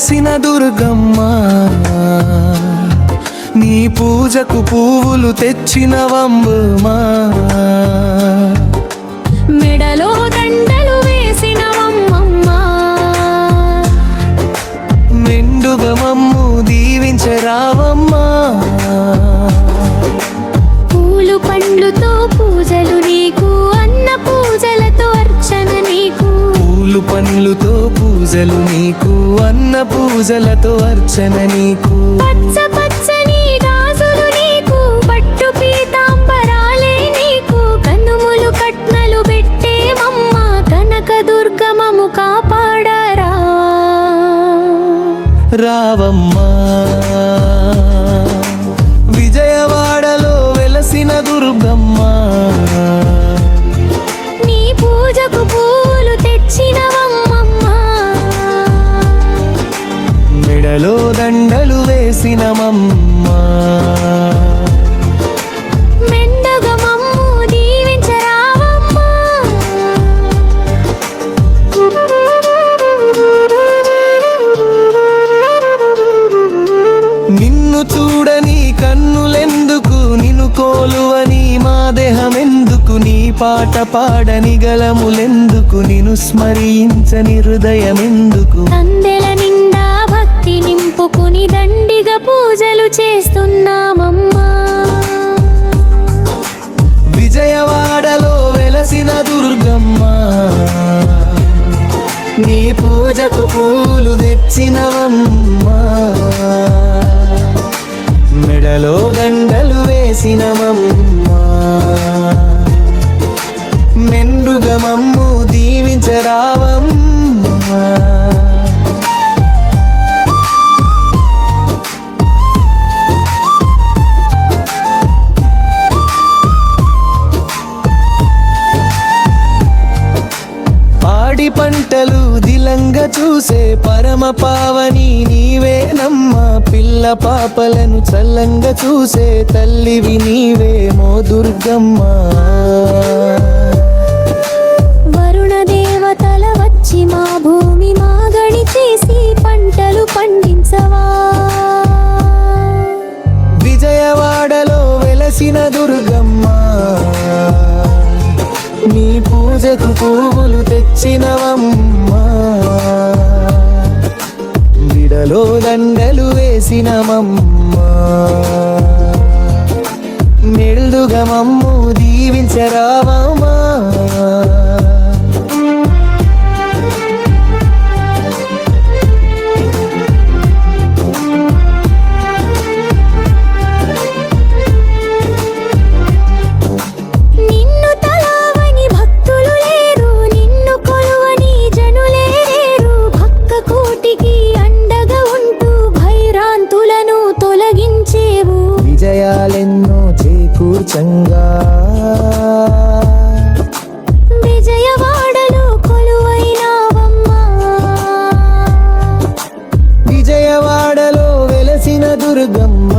వెలసిన దుర్గమ్మ. నీ పూజకు పువ్వులు తెచ్చినవమ్మా మెడలో దండలు వేసినవమ్మమ్మ. మెండుగా మమ్ము దీవించరావమ్మా. పూలు పండ్లుతో పూజలు నీకు అన్న పూజలతో అర్చన నీకు. పూలు పండ్లుతో పూజలు నీకు అన్న పూజలతో అర్చన నీకు. పచ్చ దండలు మమ్ము దీవించరావమ్మా. నిన్ను చూడని కన్నులెందుకు? నిన్ను కోలువని మా దేహమెందుకు? నీ పాట పాడని గలములెందుకు? నిన్ను స్మరించని హృదయమెందుకు? అందెల చేస్తున్నామమ్మా. విజయవాడలో వెలసిన దుర్గమ్మ. నీ పూజకు పూలు తెచ్చినవమ్మా. మెడలో గండలు వేసినవమ్మా. మెండుగమమ్ము దీవించరావమ్మా. పాడి పంటలు దిలంగా చూసే పరమ పావని నీవేనమ్మ పిల్ల పాపలను చల్లంగా చూసే తల్లివి నీవేమో దుర్గమ్మ. వరుణ దేవతల వచ్చి మా భూమి మాగడి చేసి పంటలు పండించవా. విజయవాడలో వెలసిన దుర్గమ్మ. నీ పూజకు పువ్వులు తెచ్చినవమ్మా. విడలో దండలు వేసినమమ్మా మెల్దుగా మమ్ము దీవించరావమ్మా. కోటికి అండగా ఉంటూ భైరాంతులను తొలగించేవు. విజయాలెన్నో చేకూర్చంగా. విజయవాడలో కొలువైనావమ్మా. విజయవాడలో వెలసిన దుర్గమ్మ.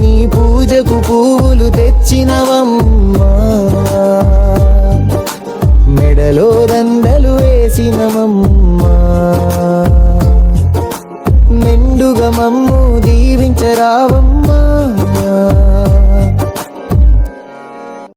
నీ పూజకు పువ్వులు తెచ్చినవమ్మా.